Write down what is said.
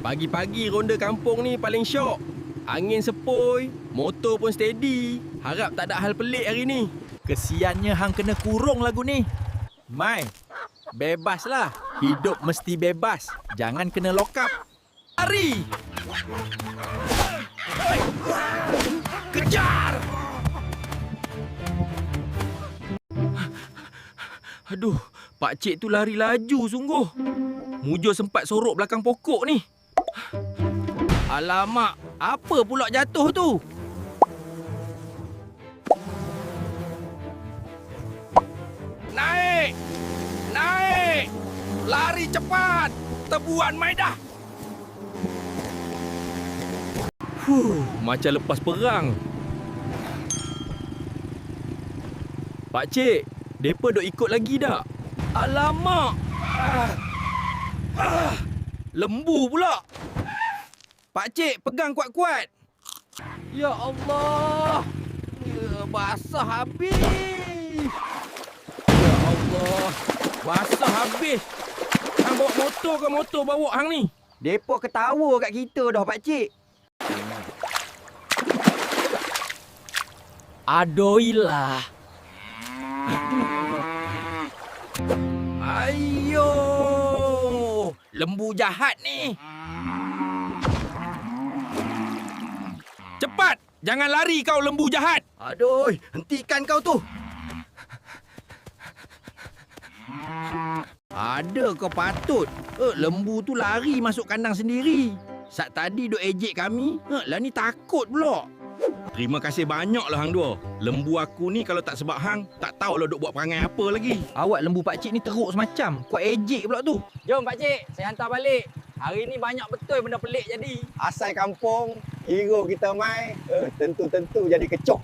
Pagi-pagi ronda kampung ni paling syok. Angin sepoi, motor pun steady. Harap tak ada hal pelik hari ni. Kesiannya hang kena kurung lagu ni. Mai, bebaslah. Hidup mesti bebas. Jangan kena lock up. Lari! Kejar! Aduh, Pak Cik tu lari laju sungguh. Mujur sempat sorok belakang pokok ni. Alamak, apa pula jatuh tu? Naik! Naik! Lari cepat! Tebuan Maidah! Huh, macam lepas perang. Pak Cik, depa dok ikut lagi tak? Alamak! Ah. Ah. Lembu pula. Pak Cik, pegang kuat-kuat. Ya Allah! Ya, basah habis. Ya Allah, basah habis. Hang bawa motor ke motor bawa hang ni? Depa ketawa kat kita dah pak cik. Adoilah. Ayo. Lembu jahat ni. Cepat. Jangan lari kau lembu jahat. Aduh, hentikan kau tu. Ada kau patut. Eh, lembu tu lari masuk kandang sendiri. Sat tadi duk ejek kami. Eh, lah ni takut pula. Terima kasih banyak lah hang dua. Lembu aku ni kalau tak sebab hang, tak tahu lah duk buat perangai apa lagi. Awak lembu pak cik ni teruk semacam. Kuat ejek pula tu. Jom Pak Cik, saya hantar balik. Hari ni banyak betul benda pelik jadi. Asal kampung, hero kita mai, eh, tentu-tentu jadi kecoh.